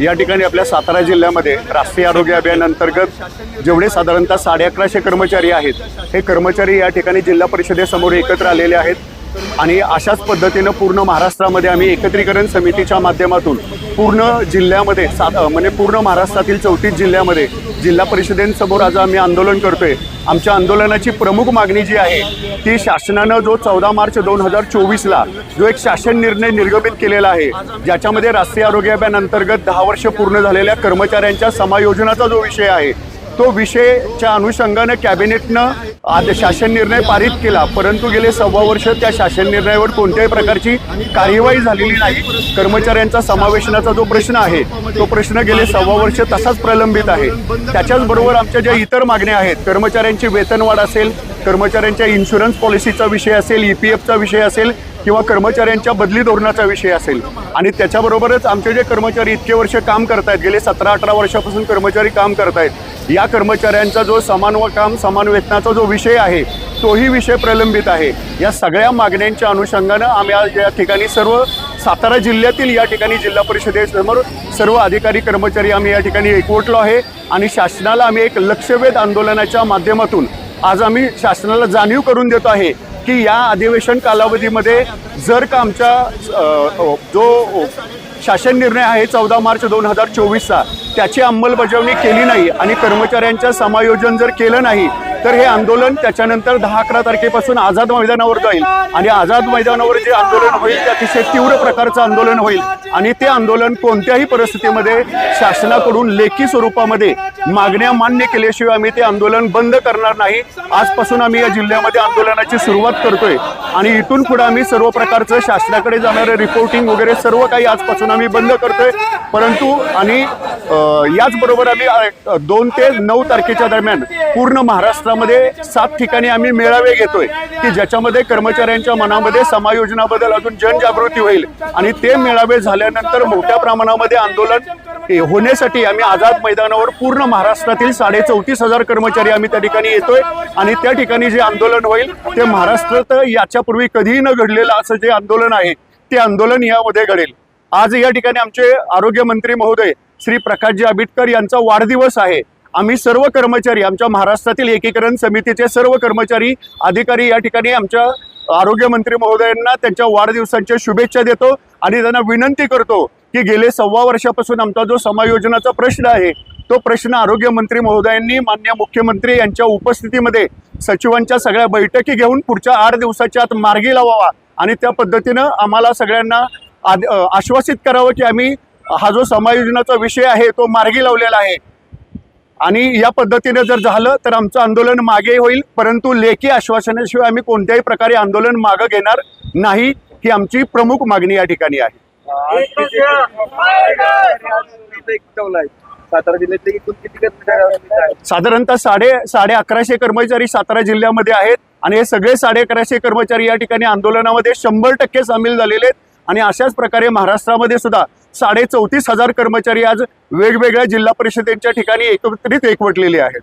या ठिकाणी आपल्या सातारा जिल्ह्यामध्ये राष्ट्रीय आरोग्य अभियान अंतर्गत जेवढे साधारणतः साडे अकराशे कर्मचारी आहेत हे कर्मचारी या ठिकाणी जिल्हा परिषदेसमोर एकत्र आलेले आहेत. आणि अशाच पद्धतीनं पूर्ण महाराष्ट्रामध्ये आम्ही एकत्रीकरण समितीच्या माध्यमातून पूर्ण जिल्ह्यामध्ये सात म्हणजे पूर्ण महाराष्ट्रातील चौतीस जिल्ह्यामध्ये जिल्हा परिषदेंसमोर आज आम्ही आंदोलन करतोय. आमच्या आंदोलनाची प्रमुख मागणी जी आहे ती शासनानं जो चौदा मार्च दोन हजार चोवीसला जो एक शासन निर्णय निर्गमित केलेला आहे ज्याच्यामध्ये राष्ट्रीय आरोग्य अभियान अंतर्गत दहा वर्ष पूर्ण झालेल्या कर्मचाऱ्यांच्या समायोजनाचा जो विषय आहे तो विषयच्या अनुषंगानं कॅबिनेटनं आज शासन निर्णय पारित केला. परंतु गेले सव्वा वर्ष त्या शासन निर्णयावर कोणत्याही प्रकारची कार्यवाही झालेली नाही. कर्मचाऱ्यांचा समावेशनाचा जो प्रश्न आहे तो प्रश्न गेले सव्वा वर्ष तसाच प्रलंबित आहे. त्याच्याचबरोबर आमच्या ज्या इतर मागण्या आहेत कर्मचाऱ्यांची वेतनवाढ असेल कर्मचाऱ्यांच्या इन्शुरन्स पॉलिसीचा विषय असेल ई पी एफचा विषय असेल किंवा कर्मचाऱ्यांच्या बदली धोरणाचा विषय असेल. आणि त्याच्याबरोबरच आमचे जे कर्मचारी इतके वर्ष काम करतायत गेले सतरा अठरा वर्षापासून कर्मचारी काम करतायत या कर्मचाऱ्यांचा जो समान व काम समान वेतनाचा जो विषय आहे तोही विषय प्रलंबित आहे. या सगळ्या मागण्यांच्या अनुषंगानं आम्ही आज या ठिकाणी सर्व सातारा जिल्ह्यातील या ठिकाणी जिल्हा परिषदेसमोर सर्व अधिकारी कर्मचारी आम्ही या ठिकाणी एकवटलो आहे आणि शासनाला आम्ही एक लक्षवेध आंदोलनाच्या माध्यमातून आज आम्ही शासनाला जाणीव करून देतो आहे की या अधिवेशन कालावधीमध्ये जर का आमच्या जो शासन निर्णय आहे चौदा मार्च दोन हजार चोवीसचा त्याची अंमलबजावणी केली नाही आणि कर्मचाऱ्यांचं समायोजन जर केलं नाही तर हे आंदोलन त्याच्यानंतर दहा अकरा तारखेपासून आझाद मैदानावर जाईल. आणि आझाद मैदानावर जे आंदोलन होईल ते अतिशय तीव्र प्रकारचं आंदोलन होईल. आणि ते आंदोलन कोणत्याही परिस्थितीमध्ये शासनाकडून लेखी स्वरूपामध्ये मागण्या मान्य केल्याशिवाय आम्ही ते आंदोलन बंद करणार नाही. आजपासून आम्ही या जिल्ह्यामध्ये आंदोलनाची सुरुवात करतोय. आणि इथून पुढे आम्ही सर्व प्रकारचं शासनाकडे जाणारं रिपोर्टिंग वगैरे सर्व काही आजपासून आम्ही बंद करतोय. परंतु आणि याचबरोबर आम्ही दोन ते नऊ तारखेच्या दरम्यान पूर्ण महाराष्ट्रामध्ये सात ठिकाणी आम्ही मेळावे घेतोय की ज्याच्यामध्ये कर्मचाऱ्यांच्या मनामध्ये समायोजनाबद्दल अजून जनजागृती होईल. आणि ते मेळावे झाले झाल्यानंतर मोठ्या प्रमाणामध्ये आंदोलन होण्यासाठी आम्ही आझाद मैदानावर पूर्ण महाराष्ट्रातील साडे चौतीस हजार कर्मचारी आम्ही त्या ठिकाणी येतोय. आणि त्या ठिकाणी जे आंदोलन होईल ते महाराष्ट्रात याच्यापूर्वी कधीही न घडलेलं असं जे आंदोलन आहे ते आंदोलन यामध्ये घडेल. आज या ठिकाणी आमचे आरोग्यमंत्री महोदय श्री प्रकाशजी आंबेडकर यांचा वाढदिवस आहे. आम्ही सर्व कर्मचारी आमच्या महाराष्ट्रातील एकीकरण समितीचे सर्व कर्मचारी अधिकारी या ठिकाणी आमच्या आरोग्यमंत्री महोदयांना त्यांच्या वाढदिवसांच्या शुभेच्छा देतो. आणि त्यांना विनंती करतो की गेले सव्वा वर्षापासून आमचा जो समायोजनाचा प्रश्न आहे तो प्रश्न आरोग्यमंत्री महोदयांनी मान्य मुख्यमंत्री यांच्या उपस्थितीमध्ये सचिवांच्या सगळ्या बैठकी घेऊन पुढच्या आठ दिवसाच्या आत मार्गी लावावा. आणि त्या पद्धतीनं आम्हाला सगळ्यांना आद- आश्वासित करावं की आम्ही हा जो समायोजनाचा विषय आहे तो मार्गी लावलेला आहे. आणि या पद्धतीने जर झालं तर आमचं आंदोलन मागे होईल. परंतु लेखी आश्वासनाशिवाय आम्ही कोणत्याही प्रकारे आंदोलन मागं घेणार नाही. ही आमची प्रमुख मागणी या ठिकाणी आहे. साधारणतः साडे साडे अकराशे कर्मचारी सातारा जिल्ह्यामध्ये आहेत आणि हे सगळे साडे अकराशे कर्मचारी या ठिकाणी आंदोलनामध्ये शंभर टक्के सामील झालेले आहेत. आणि अशाच प्रकारे महाराष्ट्रामध्ये सुद्धा साडे चौतीस हजार कर्मचारी आज वेगवेगळ्या जिल्हा परिषदेच्या ठिकाणी एकत्रित एकवटलेले आहेत.